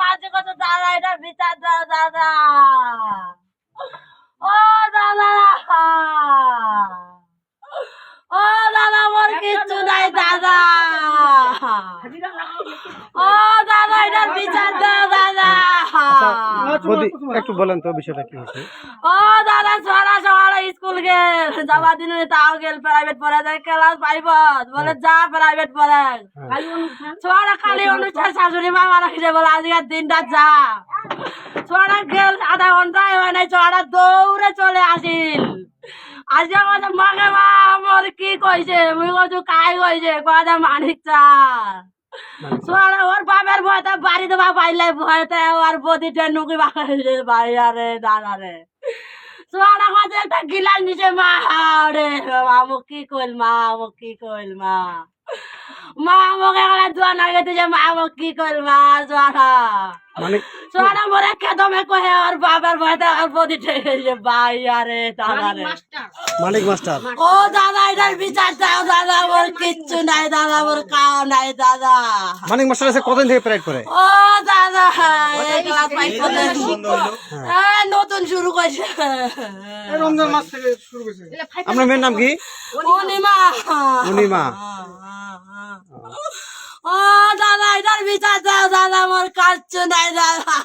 মাঝে কত দাদা এটা বিচার দাও দাদা। ও দাদা। ও দাদা মোর কিচ্ছু নাই দাদা। ও দাদা এটার বিচার দাও দাদা। একটু বলেন তো বিষয়টা কি হয়েছে? ও দাদা ছড়া যাবা দিন তাও গেল প্রাইভেট পড়ে। যায় ক্লাস পাইবত বলে যা প্রাইভেট পড়ে। ছড়া খালি অনুষ্ঠান শাশুড়ি মা মারা খেয়ে বলে আজকের দিনটা যা। ছড়া গেল আধা ঘন্টায় হয় নাই ছড়া দৌড়ে চলে আসিল। আজকে আমাদের মাকে মা আমার কি কইছে? মুই কইছু কাই কইছে? কয়টা মানিক চা। সোয়ারা ওর বাপের ভয়তে বাড়ি দেবা পাইলে ভয়তে ওর বদিটা নুকি বাড়ি ভাই আরে দাদা রে। মাঝে একটা গিলাস নিচে মা রে মামু কি কইল মা মামু কি কইল মা? মা আমাকে একটা দোয়া না গেছে যে মা আমু কি কইল মা সোয়ারা মানে সোয়ারা মরে কহে ভয়তে ভাই আরে মাস্টার। ও দাদা এটার বিচার দাও দাদা মোর কিচ্ছু নাই দাদা মোর খাওয়া নাই দাদা। মানিক মাস্টার এসে কতদিন থেকে প্যারেড করে? ও দাদা ক্লাস ফাইভ নতুন শুরু করছে রমজান মাস থেকে শুরু করেছে আপনার মেয়ের নাম কি? অনিমা। অনিমা। ও দাদা এটার বিচার দাও দাদা আমার কাটছে নাই দাদা।